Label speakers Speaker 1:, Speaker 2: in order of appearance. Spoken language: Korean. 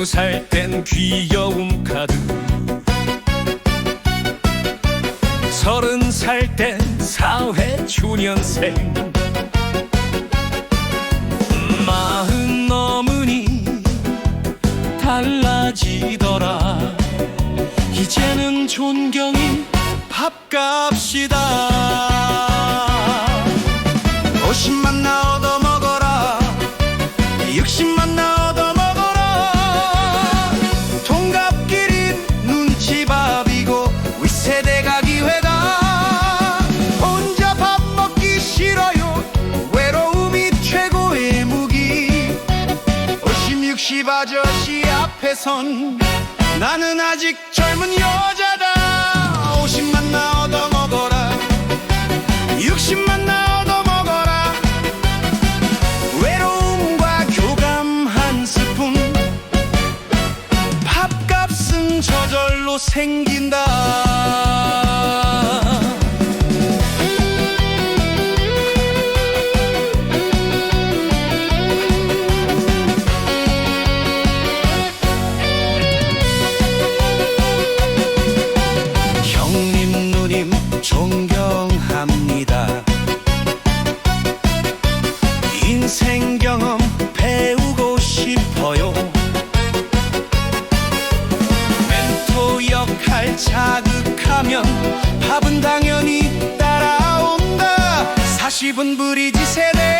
Speaker 1: 스무 살 땐 귀여움 가득. 서른 살 땐 사회 초년생. 마흔 넘으니 달라지더라. 이제는 존경이 밥값이다 아저씨 앞에선 나는 아직 젊은 여자다. 50만 나 얻어먹어라. 60만 나 얻어먹어라. 외로움과 교감 한 스푼. 밥값은 저절로 생긴다 자극하면 밥은 당연히 따라온다. 40은 브리지 세대